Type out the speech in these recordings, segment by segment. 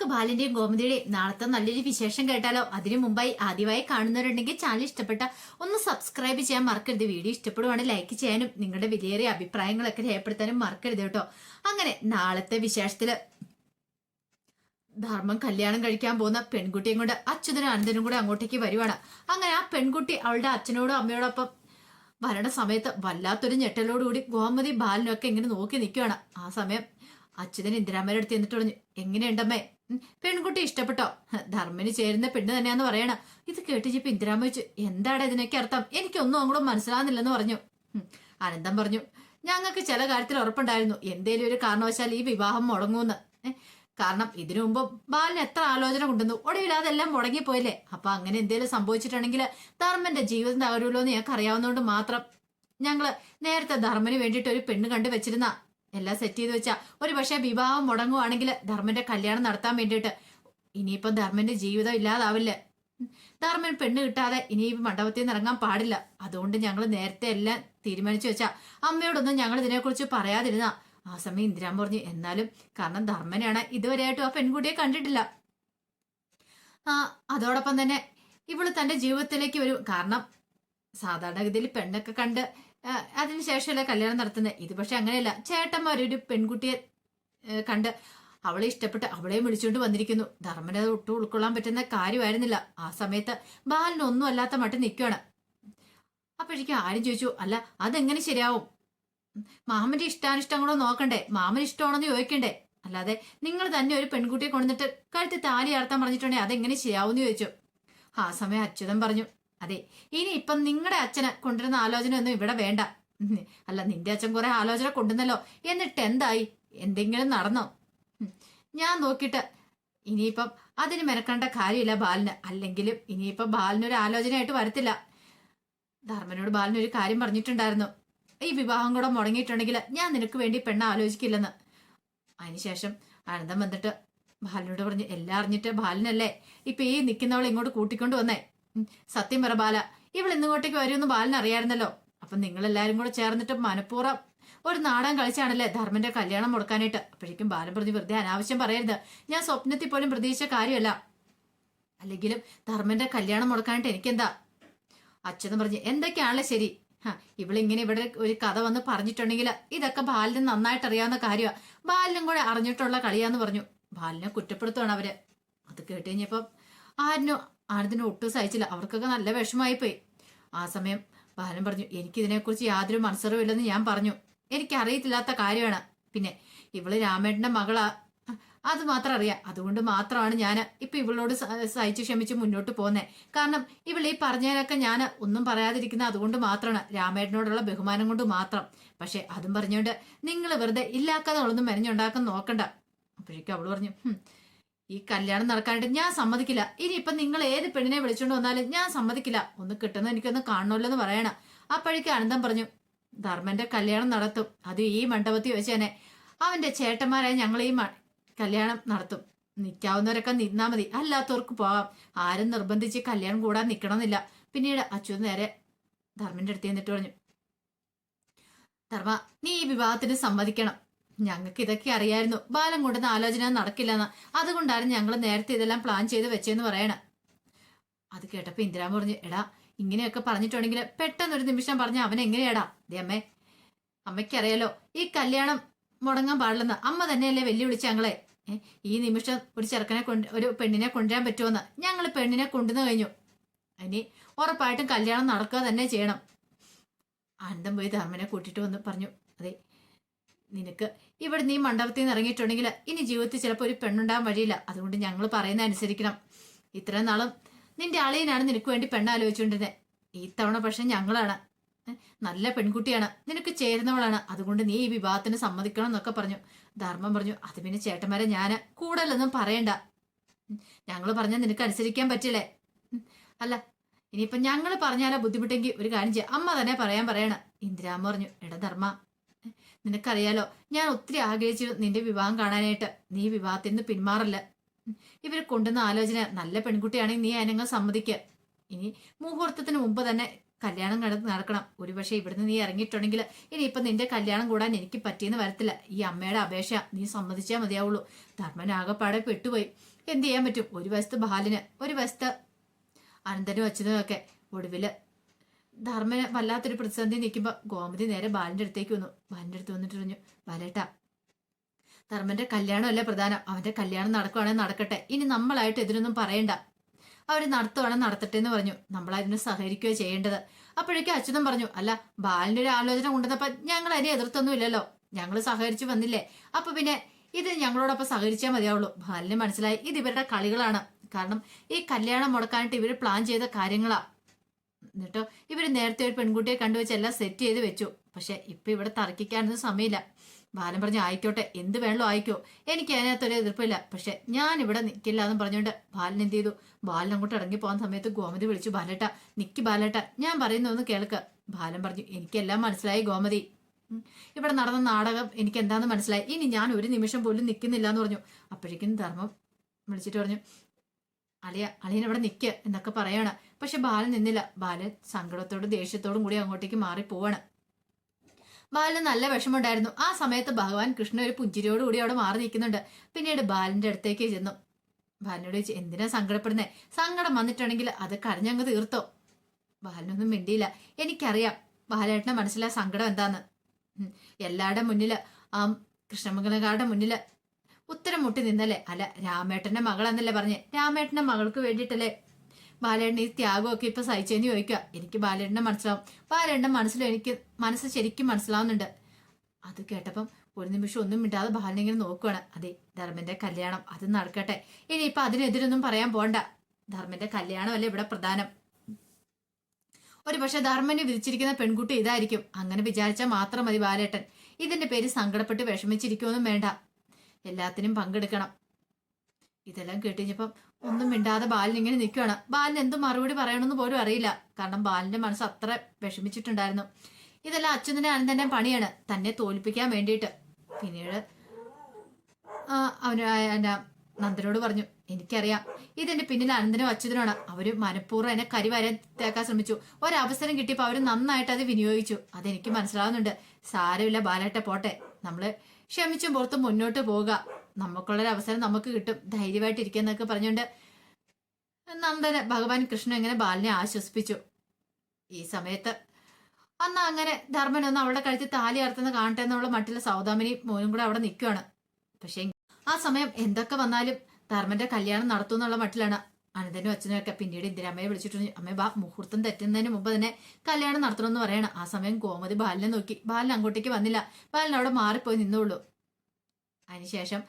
നമുക്ക് ബാലിന്റെയും ഗോമതിയുടെയും നാളത്തെ നല്ലൊരു വിശേഷം കേട്ടാലോ? അതിനു മുമ്പായി ആദ്യമായി കാണുന്നവരുണ്ടെങ്കിൽ ചാനൽ ഇഷ്ടപ്പെട്ട ഒന്ന് സബ്സ്ക്രൈബ് ചെയ്യാൻ മറക്കരുത്. വീഡിയോ ഇഷ്ടപ്പെടുവാണെങ്കിൽ ലൈക്ക് ചെയ്യാനും നിങ്ങളുടെ വിലയേറിയ അഭിപ്രായങ്ങളൊക്കെ രേഖപ്പെടുത്താനും മറക്കരുത് കേട്ടോ. അങ്ങനെ നാളത്തെ വിശേഷത്തിൽ ധർമ്മം കല്യാണം കഴിക്കാൻ പോകുന്ന പെൺകുട്ടിയും കൊണ്ട് അച്യുതനും അനന്തനും കൂടെ അങ്ങോട്ടേക്ക് വരുവാണ്. അങ്ങനെ ആ പെൺകുട്ടി അവളുടെ അച്ഛനോടും അമ്മയോടൊപ്പം വരണ സമയത്ത് വല്ലാത്തൊരു ഞെട്ടലോടുകൂടി ഗോമതി ബാലനൊക്കെ ഇങ്ങനെ നോക്കി നിൽക്കുകയാണ് ആ സമയം അച്യുതൻ ഇന്ദിരാമ്മയുടെ അടുത്ത് എന്നിട്ട് പറഞ്ഞു എങ്ങനെയുണ്ടമ്മേ പെൺകുട്ടി ഇഷ്ടപ്പെട്ടോ? ധർമ്മന് ചേരുന്ന പെണ്ണ് തന്നെയാന്ന് പറയണ. ഇത് കേട്ടിച്ചിപ്പോ ഇന്ദിരാമ വെച്ചു എന്താണ് ഇതിനൊക്കെ അർത്ഥം? എനിക്കൊന്നും അങ്ങോട്ട് മനസ്സിലാകുന്നില്ലെന്ന് പറഞ്ഞു. അനന്തം പറഞ്ഞു ഞങ്ങൾക്ക് ചില കാര്യത്തിൽ ഉറപ്പുണ്ടായിരുന്നു. എന്തേലും ഒരു കാരണവശാൽ ഈ വിവാഹം മുടങ്ങൂന്ന്. കാരണം ഇതിനു മുമ്പ് ബാലിന് എത്ര ആലോചന കൊണ്ടുവന്നു. ഒടുവിൽ അതെല്ലാം മുടങ്ങിപ്പോയില്ലേ? അപ്പൊ അങ്ങനെ എന്തേലും സംഭവിച്ചിട്ടുണ്ടെങ്കിൽ ധർമ്മന്റെ ജീവിതം തകരുമല്ലോ എന്ന് ഞങ്ങൾക്ക് അറിയാവുന്നതുകൊണ്ട് മാത്രം ഞങ്ങൾ നേരത്തെ ധർമ്മന് വേണ്ടിയിട്ട് ഒരു പെണ്ണ് കണ്ടു വെച്ചിരുന്ന എല്ലാം സെറ്റ് ചെയ്ത് വെച്ചാ. ഒരു പക്ഷേ വിവാഹം മുടങ്ങുവാണെങ്കിൽ ധർമ്മന്റെ കല്യാണം നടത്താൻ വേണ്ടിയിട്ട് ഇനിയിപ്പം ധർമ്മന്റെ ജീവിതം ഇല്ലാതാവില്ല? ധർമ്മൻ പെണ്ണ് കിട്ടാതെ ഇനി മണ്ഡപത്തിൽ നിന്ന് ഇറങ്ങാൻ പാടില്ല. അതുകൊണ്ട് ഞങ്ങൾ നേരത്തെ എല്ലാം തീരുമാനിച്ചു വെച്ചാ. അമ്മയോടൊന്നും ഞങ്ങൾ ഇതിനെക്കുറിച്ച് പറയാതിരുന്ന. ആ സമയം ഇന്ദിരാൻ പറഞ്ഞു എന്നാലും കാരണം ധർമ്മനെയാണ് ഇതുവരെയായിട്ടും ആ പെൺകുട്ടിയെ കണ്ടിട്ടില്ല. ആ അതോടൊപ്പം തന്നെ ഇവൾ തന്റെ ജീവിതത്തിലേക്ക് വരും. കാരണം സാധാരണഗതിയിൽ പെണ്ണൊക്കെ കണ്ട് അതിനുശേഷമല്ലേ കല്യാണം നടത്തുന്നത് ഇത് പക്ഷെ അങ്ങനെയല്ല. ചേട്ടന്മാരൊരു പെൺകുട്ടിയെ ഏ, കണ്ട് അവളെ ഇഷ്ടപ്പെട്ട് അവളെയും വിളിച്ചുകൊണ്ട് വന്നിരിക്കുന്നു. ധർമ്മനെ അത് ഒട്ടും ഉൾക്കൊള്ളാൻ പറ്റുന്ന കാര്യമായിരുന്നില്ല. ആ സമയത്ത് ബാലിനൊന്നും അല്ലാത്ത മട്ടിൽ നിൽക്കുകയാണ് അപ്പോഴേക്കും ആരും ചോദിച്ചു അല്ല അതെങ്ങനെ ശരിയാവും? മാമന്റെ ഇഷ്ടാനിഷ്ടങ്ങളോ നോക്കണ്ടേ? മാമന് ഇഷ്ടമാണെന്ന് ചോദിക്കണ്ടേ? അല്ലാതെ നിങ്ങൾ തന്നെ ഒരു പെൺകുട്ടിയെ കൊണ്ടുവന്നിട്ട് കഴുത്തി താലി ആർത്താൻ പറഞ്ഞിട്ടുണ്ടെങ്കിൽ അതെങ്ങനെ ശരിയാവും എന്ന് ചോദിച്ചു. ആ സമയം അച്യുതൻ പറഞ്ഞു അതെ ഇനി ഇപ്പം നിങ്ങളുടെ അച്ഛനെ കൊണ്ടുവരുന്ന ആലോചന ഒന്നും ഇവിടെ വേണ്ട. അല്ല നിന്റെ അച്ഛൻ കുറെ ആലോചന കൊണ്ടുവന്നല്ലോ. എന്നിട്ട് എന്തായി? എന്തെങ്കിലും നടന്നോ. ഞാൻ നോക്കിയിട്ട് ഇനിയിപ്പം അതിന് മെനക്കേണ്ട കാര്യമില്ല ബാലിന്. അല്ലെങ്കിലും ഇനിയിപ്പം ബാലിനൊരു ആലോചനയായിട്ട് വരത്തില്ല. ധർമ്മനോട് ബാലിനൊരു കാര്യം പറഞ്ഞിട്ടുണ്ടായിരുന്നു. ഈ വിവാഹം കൂടെ മുടങ്ങിയിട്ടുണ്ടെങ്കിൽ ഞാൻ നിനക്ക് വേണ്ടി പെണ്ണ ആലോചിക്കില്ലെന്ന്. അതിനുശേഷം അനന്തം വന്നിട്ട് ബാലിനോട് പറഞ്ഞ് എല്ലാം അറിഞ്ഞിട്ട് ബാലിനല്ലേ? ഇപ്പൊ ഈ നിൽക്കുന്നവളെ ഇങ്ങോട്ട് കൂട്ടിക്കൊണ്ട് വന്നേ. സത്യം പറ ബാല. ഇവൾ ഇന്നിങ്ങോട്ടേക്ക് വരുമെന്ന് ബാലൻ അറിയായിരുന്നല്ലോ. അപ്പൊ നിങ്ങൾ എല്ലാരും കൂടെ ചേർന്നിട്ട് മനഃപൂർവം ഒരു നാടൻ കളിച്ചാണല്ലേ ധർമ്മന്റെ കല്യാണം മുടക്കാനായിട്ട്. അപ്പോഴേക്കും ബാലൻ പ്രതി വെറുതെ അനാവശ്യം പറയരുത്. ഞാൻ സ്വപ്നത്തിൽ പോലും പ്രതീക്ഷിച്ച കാര്യമല്ല. അല്ലെങ്കിലും ധർമ്മന്റെ കല്യാണം മുടക്കാനായിട്ട് എനിക്കെന്താ? അച്ഛനും പറഞ്ഞു എന്തൊക്കെയാണല്ലേ ശരി? ഇവളിങ്ങനെ ഇവിടെ ഒരു കഥ വന്ന് പറഞ്ഞിട്ടുണ്ടെങ്കിൽ ഇതൊക്കെ ബാലിന് നന്നായിട്ട് അറിയാവുന്ന കാര്യമാണ് ബാലിനും കൂടെ അറിഞ്ഞിട്ടുള്ള കളിയാന്ന് പറഞ്ഞു. ബാലിനെ കുറ്റപ്പെടുത്തുവാണ് അവർ. അത് കേട്ട് കഴിഞ്ഞപ്പം ആരിനും ആനന്ദിനും ഒട്ടും സഹിച്ചില്ല. അവർക്കൊക്കെ നല്ല വിഷമായി പോയി ആ സമയം ബാലൻ പറഞ്ഞു എനിക്കിതിനെക്കുറിച്ച് യാതൊരു മനസ്സറിവില്ലെന്ന് ഞാൻ പറഞ്ഞു. എനിക്കറിയത്തില്ലാത്ത കാര്യമാണ്. പിന്നെ ഇവൾ രാമേട്ടന്റെ മകളാ. അത് മാത്രം അറിയാം. അതുകൊണ്ട് മാത്രമാണ് ഞാൻ ഇപ്പൊ ഇവളോട് സഹിച്ച് ക്ഷമിച്ച് മുന്നോട്ട് പോകുന്നത് കാരണം ഇവൾ ഈ പറഞ്ഞതിനൊക്കെ ഞാൻ ഒന്നും പറയാതിരിക്കുന്ന അതുകൊണ്ട് മാത്രമാണ്. രാമേട്ടനോടുള്ള ബഹുമാനം കൊണ്ട് മാത്രം. പക്ഷെ അതും പറഞ്ഞുകൊണ്ട് നിങ്ങൾ വെറുതെ ഇല്ലാക്കാതെ മെനഞ്ഞുണ്ടാക്കാൻ നോക്കണ്ട. അപ്പോഴേക്കും അവൾ പറഞ്ഞു "ഹും, ഈ കല്യാണം നടക്കാനായിട്ട് ഞാൻ സമ്മതിക്കില്ല. ഇനി ഇപ്പൊ നിങ്ങൾ ഏത് പെണ്ണിനെ വിളിച്ചോണ്ട് വന്നാലും ഞാൻ സമ്മതിക്കില്ല. ഒന്ന് കിട്ടുന്ന എനിക്കൊന്ന് കാണണമല്ലോ എന്ന് പറയണം. അപ്പോഴേക്കും അനന്തം പറഞ്ഞു ധർമ്മന്റെ കല്യാണം നടത്തും. അത് ഈ മണ്ഡപത്തിൽ വെച്ച് തന്നെ അവന്റെ ചേട്ടന്മാരായ ഞങ്ങൾ ഈ കല്യാണം നടത്തും. നിൽക്കാവുന്നവരൊക്കെ നിന്നാ മതി. അല്ലാത്തവർക്ക് പോവാം. ആരും നിർബന്ധിച്ച് കല്യാണം കൂടാൻ നിൽക്കണമെന്നില്ല പിന്നീട് അച്ഛൻ നേരെ ധർമ്മന്റെ അടുത്ത് നിന്നിട്ട് പറഞ്ഞു ധർമ്മ നീ ഈ വിവാഹത്തിന് സമ്മതിക്കണം. ഞങ്ങൾക്ക് ഇതൊക്കെ അറിയായിരുന്നു. ബാലം കൊണ്ടുവന്ന ആലോചന നടക്കില്ലെന്ന്. അതുകൊണ്ടാണ് ഞങ്ങൾ നേരത്തെ ഇതെല്ലാം പ്ലാൻ ചെയ്ത് വെച്ചെന്ന് പറയണ. അത് കേട്ടപ്പോ ഇന്ദിരാമ പറഞ്ഞു എടാ ഇങ്ങനെയൊക്കെ പറഞ്ഞിട്ടുണ്ടെങ്കിൽ പെട്ടെന്ന് ഒരു നിമിഷം പറഞ്ഞ അവൻ എങ്ങനെയാടാ? ദേ അമ്മേ അമ്മയ്ക്കറിയാലോ ഈ കല്യാണം മുടങ്ങാൻ പാടില്ലെന്ന്. അമ്മ തന്നെയല്ലേ വെല്ലുവിളിച്ച ഞങ്ങളെ. ഈ നിമിഷം ഒരു ചെറുക്കനെ കൊണ്ട് ഒരു പെണ്ണിനെ കൊണ്ടുവരാൻ പറ്റുമെന്ന് ഞങ്ങൾ പെണ്ണിനെ കൊണ്ടുവന്നു കഴിഞ്ഞു. ഇനി ഉറപ്പായിട്ടും കല്യാണം നടക്കുക തന്നെ ചെയ്യണം. അനന്തം പോയി ധർമ്മനെ കൂട്ടിയിട്ട് വന്ന് പറഞ്ഞു അതെ നിനക്ക് ഇവിടെ നീ മണ്ഡപത്തിൽ നിന്ന് ഇറങ്ങിയിട്ടുണ്ടെങ്കിൽ ഇനി ജീവിതത്തിൽ ചിലപ്പോൾ ഒരു പെണ്ണുണ്ടാകാൻ വഴിയില്ല. അതുകൊണ്ട് ഞങ്ങൾ പറയുന്ന അനുസരിക്കണം. ഇത്രയും നാളും നിന്റെ അളിയനാണ് നിനക്ക് വേണ്ടി പെണ്ണാലോചിച്ചുകൊണ്ടിരുന്നത്. ഈ തവണ പക്ഷെ ഞങ്ങളാണ്. നല്ല പെൺകുട്ടിയാണ്. നിനക്ക് ചേരുന്നവളാണ്. അതുകൊണ്ട് നീ ഈ വിവാഹത്തിന് സമ്മതിക്കണം എന്നൊക്കെ പറഞ്ഞു. ധർമ്മം പറഞ്ഞു അത് പിന്നെ ചേട്ടന്മാരെ ഞാൻ കൂടുതലൊന്നും പറയണ്ട. ഞങ്ങൾ പറഞ്ഞാൽ നിനക്ക് അനുസരിക്കാൻ പറ്റില്ലേ? അല്ല ഇനിയിപ്പം ഞങ്ങൾ പറഞ്ഞാലാ ബുദ്ധിമുട്ടെങ്കിൽ ഒരു കാര്യം ചെയ്യാം. അമ്മ തന്നെ പറയാൻ പറയണം. ഇന്ദിരാമ്മ പറഞ്ഞു എടാ ധർമ്മ നിനക്കറിയാലോ ഞാൻ ഒത്തിരി ആഗ്രഹിച്ചു നിന്റെ വിവാഹം കാണാനായിട്ട്. നീ വിവാഹത്തിൽ നിന്ന് പിന്മാറല്ല. ഇവർ കൊണ്ടുവന്ന ആലോചന നല്ല പെൺകുട്ടിയാണെങ്കിൽ നീ അതിനങ്ങൾ സമ്മതിക്കുക ഇനി മുഹൂർത്തത്തിന് മുമ്പ് തന്നെ കല്യാണം നട- നടക്കണം. ഒരുപക്ഷെ ഇവിടുന്ന് നീ ഇറങ്ങിയിട്ടുണ്ടെങ്കിൽ ഇനിയിപ്പം നിന്റെ കല്യാണം കൂടാൻ എനിക്ക് പറ്റിയെന്ന് വരത്തില്ല. ഈ അമ്മയുടെ അപേക്ഷ നീ സമ്മതിച്ചാൽ മതിയാവുള്ളൂ. ധർമ്മൻ ആകെപ്പാടെ പെട്ടുപോയി. എന്ത് ചെയ്യാൻ പറ്റും? ഒരു വശത്ത് ബാലിന് ഒരു വശത്ത് അനന്തനും അച്ഛനും ഒക്കെ ഒടുവിൽ ധർമ്മന് വല്ലാത്തൊരു പ്രതിസന്ധി നിൽക്കുമ്പോൾ ഗോമതി നേരെ ബാലന്റെ അടുത്തേക്ക് വന്നു. ബാലന്റെ അടുത്ത് വന്നിട്ട് പറഞ്ഞു ബാലേട്ട ധർമ്മന്റെ കല്യാണമല്ലേ പ്രധാനം. അവന്റെ കല്യാണം നടക്കുവാണെങ്കിൽ നടക്കട്ടെ. ഇനി നമ്മളായിട്ട് ഇതിനൊന്നും പറയണ്ട. അവർ നടത്തുവാണെങ്കിൽ നടത്തട്ടെ എന്ന് പറഞ്ഞു. നമ്മൾ അതിന് സഹകരിക്കുകയോ ചെയ്യേണ്ടത്. അപ്പോഴേക്കും അച്യുതൻ പറഞ്ഞു അല്ല ബാലിന്റെ ഒരു ആലോചന കൊണ്ടുവന്നപ്പോൾ ഞങ്ങൾ അതിനെ എതിർത്തൊന്നും ഇല്ലല്ലോ. ഞങ്ങൾ സഹകരിച്ചു വന്നില്ലേ. അപ്പൊ പിന്നെ ഇത് ഞങ്ങളോടൊപ്പം സഹകരിച്ചാൽ മതിയാവുള്ളൂ. ബാലിന് മനസ്സിലായി ഇത് ഇവരുടെ കളികളാണ്. കാരണം ഈ കല്യാണം മുടക്കാനായിട്ട് ഇവർ പ്ലാൻ ചെയ്ത കാര്യങ്ങളാ. എന്നിട്ടോ? ഇവർ നേരത്തെ ഒരു പെൺകുട്ടിയെ കണ്ടുവച്ച് എല്ലാം സെറ്റ് ചെയ്ത് വെച്ചു. പക്ഷെ ഇപ്പൊ ഇവിടെ തർക്കിക്കാനൊന്നും സമയമില്ല. ബാലൻ പറഞ്ഞു ആയിക്കോട്ടെ എന്ത് വേണമല്ലോ ആയിക്കോ. എനിക്ക് അതിനകത്തൊരു എതിർപ്പില്ല. പക്ഷെ ഞാൻ ഇവിടെ നിൽക്കില്ല എന്ന് പറഞ്ഞുകൊണ്ട് ബാലൻ എന്ത് ചെയ്തു? ബാലൻ അങ്ങോട്ട് ഇറങ്ങി പോകുന്ന സമയത്ത് ഗോമതി വിളിച്ചു. ബാലേട്ട നിക്ക് ബാലേട്ട. ഞാൻ പറയുന്ന ഒന്ന് കേൾക്ക്. ബാലൻ പറഞ്ഞു എനിക്കെല്ലാം മനസ്സിലായി ഗോമതി. ഇവിടെ നടന്ന നാടകം എനിക്ക് എന്താന്ന് മനസ്സിലായി. ഇനി ഞാൻ ഒരു നിമിഷം പോലും നിൽക്കുന്നില്ല എന്ന് പറഞ്ഞു. അപ്പോഴേക്കും ധർമ്മം വിളിച്ചിട്ട് പറഞ്ഞു അളിയ അളിയൻ ഇവിടെ നിൽക്കുക എന്നൊക്കെ പറയാണ്. പക്ഷെ ബാലൻ നിന്നില്ല. ബാലൻ സങ്കടത്തോടും ദേഷ്യത്തോടും കൂടി അങ്ങോട്ടേക്ക് മാറി പോവാണ്. ബാലന് നല്ല വിഷമമുണ്ടായിരുന്നു. ആ സമയത്ത് ഭഗവാൻ കൃഷ്ണൻ ഒരു പുഞ്ചിരിയോട് കൂടി അവിടെ മാറി നിൽക്കുന്നുണ്ട്. പിന്നീട് ബാലന്റെ അടുത്തേക്ക് ചെന്നു. ബാലനോട് ചോദിച്ചു എന്തിനാ സങ്കടപ്പെടുന്നത് സങ്കടം വന്നിട്ടുണ്ടെങ്കിൽ അത് കരഞ്ഞങ്ങ് തീർത്തോ? ബാലനൊന്നും മിണ്ടിയില്ല. എനിക്കറിയാം. ബാലേട്ടനെ മനസ്സിലാ സങ്കടം എന്താന്ന്. എല്ലാവരുടെ മുന്നിൽ ആ കൃഷ്ണമംഗലക്കാരുടെ മുന്നിൽ ഉത്തരം മുട്ടി നിന്നല്ലേ അല്ല രാമേട്ടന്റെ മകളെന്നല്ലേ പറഞ്ഞ്. രാമേട്ടന്റെ മകൾക്ക് വേണ്ടിയിട്ടല്ലേ? ബാലേട്ടൻ ഈ ത്യാഗമൊക്കെ ഇപ്പൊ സഹിച്ചെന്ന് ചോദിക്കുക എനിക്ക് ബാലേട്ടനെ മനസ്സിലാവും. ബാലേട്ടന്റെ മനസ്സിലും എനിക്ക് മനസ്സ് ശരിക്കും മനസ്സിലാവുന്നുണ്ട്. അത് കേട്ടപ്പം ഒരു നിമിഷം ഒന്നും മിണ്ടാതെ ബാലനിങ്ങനെ നോക്കുവാണ്. അതെ ധർമ്മന്റെ കല്യാണം അത് നടക്കട്ടെ. ഇനി ഇനിയിപ്പൊ അതിനെതിരൊന്നും പറയാൻ പോണ്ട. ധർമ്മന്റെ കല്യാണമല്ലേ ഇവിടെ പ്രധാനം. ഒരു പക്ഷെ ധർമ്മന് വിധിച്ചിരിക്കുന്ന പെൺകുട്ടി ഇതായിരിക്കും. അങ്ങനെ വിചാരിച്ചാൽ മാത്രം മതി ബാലേട്ടൻ. ഇതിന്റെ പേര് സങ്കടപ്പെട്ട് വിഷമിച്ചിരിക്കുമെന്നും വേണ്ട. എല്ലാത്തിനും പങ്കെടുക്കണം. ഇതെല്ലാം കേട്ടിഞ്ഞപ്പം ഒന്നും മിണ്ടാതെ ബാലൻ ഇങ്ങനെ നിൽക്കുകയാണ്. ബാലൻ എന്ത് മറുപടി പറയണമെന്ന് പോലും അറിയില്ല. കാരണം ബാലന്റെ മനസ്സ് അത്ര വിഷമിച്ചിട്ടുണ്ടായിരുന്നു. ഇതെല്ലാം അച്ഛന്റെ അനന്തന്റെ പണിയാണ്. തന്നെ തോൽപ്പിക്കാൻ വേണ്ടിയിട്ട്. പിന്നീട് അവന് ആ- നന്ദനോട് പറഞ്ഞു എനിക്കറിയാം. ഇതിന്റെ പിന്നിൽ അനന്തനും അച്യുതനുമാണ്. അവർ മനഃപൂർവം എന്നെ കരിവരാൻ തേക്കാൻ ശ്രമിച്ചു. ഒരവസരം കിട്ടിയപ്പോൾ അവർ നന്നായിട്ട് അത് വിനിയോഗിച്ചു. അതെനിക്ക് മനസ്സിലാവുന്നുണ്ട്. സാരമില്ല ബാലേട്ട പോട്ടെ. നമ്മൾ ക്ഷമിച്ചും പുറത്ത് മുന്നോട്ട് പോവുക. നമുക്കുള്ളൊരു അവസരം നമുക്ക് കിട്ടും. ധൈര്യമായിട്ട് ഇരിക്കുന്നൊക്കെ പറഞ്ഞുകൊണ്ട് നന്ദന ഭഗവാൻ കൃഷ്ണൻ ഇങ്ങനെ ബാലിനെ ആശ്വസിപ്പിച്ചു. ഈ സമയത്ത് അന്ന് അങ്ങനെ ധർമ്മൻ ഒന്ന് അവളുടെ കഴുത്തിൽ താലി അർത്തുന്ന കാണട്ടെ എന്നുള്ള മട്ടിൽ സൗദാമിനി മോനും കൂടെ അവിടെ നിൽക്കുകയാണ് പക്ഷേ ആ സമയം എന്തൊക്കെ വന്നാലും ധർമ്മന്റെ കല്യാണം നടത്തും എന്നുള്ള മട്ടിലാണ്. അനന്തനും അച്ഛനും ഒക്കെ പിന്നീട് ഇന്ദിരാമ്മയെ വിളിച്ചിട്ട് അമ്മ ബാ മുഹൂർത്തം തെറ്റുന്നതിന് മുമ്പ് തന്നെ കല്യാണം നടത്തണമെന്ന് പറയണം. ആ സമയം ഗോമതി ബാലിനെ നോക്കി. ബാലൻ അങ്ങോട്ടേക്ക് വന്നില്ല. ബാലൻ അവിടെ മാറിപ്പോയി നിന്നുള്ളൂ അതിനുശേഷം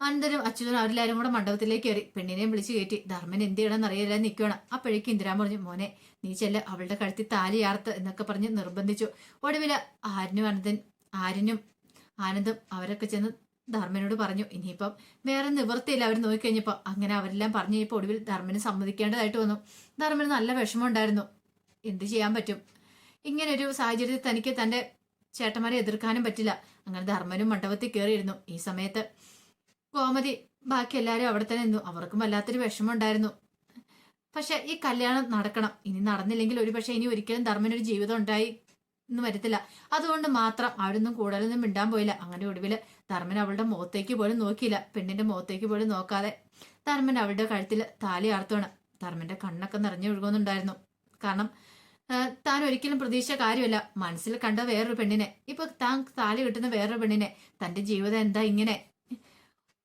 അനന്തനും അച്ഛനും അവരെല്ലാവരും കൂടെ മണ്ഡപത്തിലേക്ക് കയറി. പെണ്ണിനെയും വിളിച്ചു കയറ്റി. ധർമ്മൻ എന്ത് ചെയ്യണമെന്ന് അറിയില്ല നിൽക്കുകയാണ് അപ്പോഴേക്കും ഇന്ദിരാമ്മ പറഞ്ഞു മോനെ നീ ചെല്ല. അവളുടെ കഴുത്തി താലി ആർത്ത് എന്നൊക്കെ പറഞ്ഞ് നിർബന്ധിച്ചു. ഒടുവില ആരിനും അനന്തൻ ആരിനും ആനന്ദും അവരൊക്കെ ചെന്ന് ധർമ്മനോട് പറഞ്ഞു ഇനിയിപ്പം വേറെ നിവൃത്തിയില്ല അവർ നോക്കിക്കഴിഞ്ഞപ്പോൾ അങ്ങനെ അവരെല്ലാം പറഞ്ഞു കഴിഞ്ഞപ്പോൾ ഒടുവിൽ ധർമ്മന് സമ്മതിക്കേണ്ടതായിട്ട് വന്നു. ധർമ്മന് നല്ല വിഷമമുണ്ടായിരുന്നു. എന്ത് ചെയ്യാൻ പറ്റും? ഇങ്ങനെ ഒരു സാഹചര്യത്തിൽ തനിക്ക് തന്റെ ചേട്ടന്മാരെ എതിർക്കാനും പറ്റില്ല. അങ്ങനെ ധർമ്മനും മണ്ഡപത്തിൽ കയറിയിരുന്നു ഈ സമയത്ത് കോമതി ബാക്കി എല്ലാവരും അവിടെ തന്നെ നിന്നു. അവർക്കും വല്ലാത്തൊരു വിഷമമുണ്ടായിരുന്നു. പക്ഷെ ഈ കല്യാണം നടക്കണം. ഇനി നടന്നില്ലെങ്കിൽ ഒരു പക്ഷെ ഇനി ഒരിക്കലും ധർമ്മനൊരു ജീവിതം ഉണ്ടായി എന്ന് വരത്തില്ല. അതുകൊണ്ട് മാത്രം അവിടുന്ന് കൂടുതലൊന്നും മിണ്ടാൻ പോയില്ല. അങ്ങനെ ഒടുവിൽ ധർമ്മൻ അവളുടെ മുഖത്തേക്ക് പോലും നോക്കിയില്ല. പെണ്ണിന്റെ മുഖത്തേക്ക് പോലും നോക്കാതെ ധർമ്മൻ അവളുടെ കഴുത്തിൽ താലി ആർത്തുവാണ് ധർമ്മന്റെ കണ്ണൊക്കെ നിറഞ്ഞു ഒഴുകുന്നുണ്ടായിരുന്നു. കാരണം താൻ ഒരിക്കലും പ്രതീക്ഷ കാര്യമല്ല. മനസ്സിൽ കണ്ട വേറൊരു പെണ്ണിനെ. ഇപ്പൊ താൻ താലി കിട്ടുന്ന വേറൊരു പെണ്ണിനെ. തന്റെ ജീവിതം എന്താ ഇങ്ങനെ?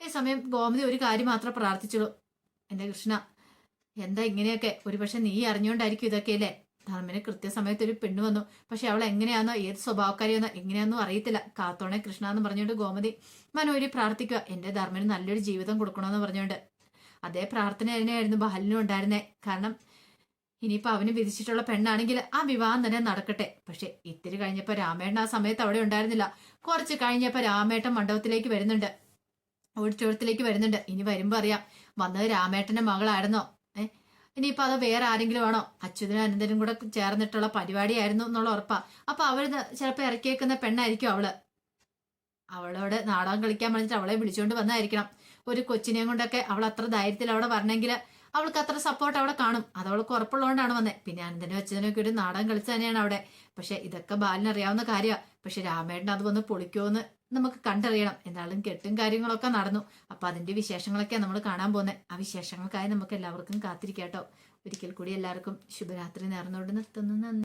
ഈ സമയം ഗോമതി ഒരു കാര്യം മാത്രം പ്രാർത്ഥിച്ചുള്ളൂ. എന്റെ കൃഷ്ണ എന്താ ഇങ്ങനെയൊക്കെ? ഒരുപക്ഷെ നീ അറിഞ്ഞുകൊണ്ടായിരിക്കും ഇതൊക്കെ അല്ലേ? ധർമ്മന് കൃത്യസമയത്ത് ഒരു പെണ്ണ് വന്നു. പക്ഷെ അവൾ എങ്ങനെയാണോ ഏത് സ്വഭാവക്കാരിയാണോ എങ്ങനെയാന്നോ അറിയത്തില്ല. കാത്തോണെ കൃഷ്ണ എന്ന് പറഞ്ഞുകൊണ്ട് ഗോമതി മനോരി പ്രാർത്ഥിക്കുക എന്റെ ധർമ്മന് നല്ലൊരു ജീവിതം കൊടുക്കണമെന്ന് പറഞ്ഞുകൊണ്ട്. അതേ പ്രാർത്ഥന തന്നെയായിരുന്നു ബാലിനും ഉണ്ടായിരുന്നേ. കാരണം ഇനിയിപ്പോ അവന് വിധിച്ചിട്ടുള്ള പെണ്ണാണെങ്കിൽ ആ വിവാഹം തന്നെ നടക്കട്ടെ. പക്ഷെ ഇത്തിരി കഴിഞ്ഞപ്പോ രാമേട്ടൻ ആ സമയത്ത് അവിടെ ഉണ്ടായിരുന്നില്ല. കുറച്ച് കഴിഞ്ഞപ്പോ രാമേട്ടൻ മണ്ഡപത്തിലേക്ക് വരുന്നുണ്ട്. ഓഡിറ്റോറിയത്തിലേക്ക് വരുന്നുണ്ട്. ഇനി വരുമ്പോ അറിയാം. വന്നത് രാമേട്ടന്റെ മകളായിരുന്നോ? ഏ ഇനിയിപ്പോ അത് വേറെ ആരെങ്കിലും ആണോ? അച്യുതനും അനന്തനും കൂടെ ചേർന്നിട്ടുള്ള പരിപാടിയായിരുന്നു എന്നുള്ള ഉറപ്പാ. അപ്പൊ അവർ ചിലപ്പോ ഇറക്കിയേക്കുന്ന പെണ്ണായിരിക്കും അവൾ. അവളോട് നാടകം കളിക്കാൻ പറഞ്ഞിട്ട് അവളെ വിളിച്ചുകൊണ്ട് വന്നായിരിക്കണം. ഒരു കൊച്ചിനെയും കൊണ്ടൊക്കെ അവൾ അത്ര ധൈര്യത്തിൽ അവിടെ വരണമെങ്കിൽ അവൾക്ക് അത്ര സപ്പോർട്ട് അവിടെ കാണും. അത് അവൾക്ക് ഉറപ്പുള്ളതുകൊണ്ടാണ് വന്നത് പിന്നെ അനന്തനും അച്ഛനൊക്കെ ഒരു നാടകം കളിച്ചു തന്നെയാണ് അവിടെ. പക്ഷെ ഇതൊക്കെ ബാലിന് അറിയാവുന്ന കാര്യമാണ് പക്ഷെ രാമേട്ടൻ അത് വന്ന് പൊളിക്കുമെന്ന് നമുക്ക് കണ്ടറിയണം. എന്നാലും കെട്ടും കാര്യങ്ങളൊക്കെ നടന്നു. അപ്പൊ അതിന്റെ വിശേഷങ്ങളൊക്കെയാണ് നമ്മൾ കാണാൻ പോകുന്നത് ആ വിശേഷങ്ങൾക്കായി നമുക്ക് എല്ലാവർക്കും കാത്തിരിക്കാട്ടോ. ഒരിക്കൽ കൂടി എല്ലാവർക്കും ശുഭരാത്രി നേർന്നുകൊണ്ട് നിർത്തുന്നു.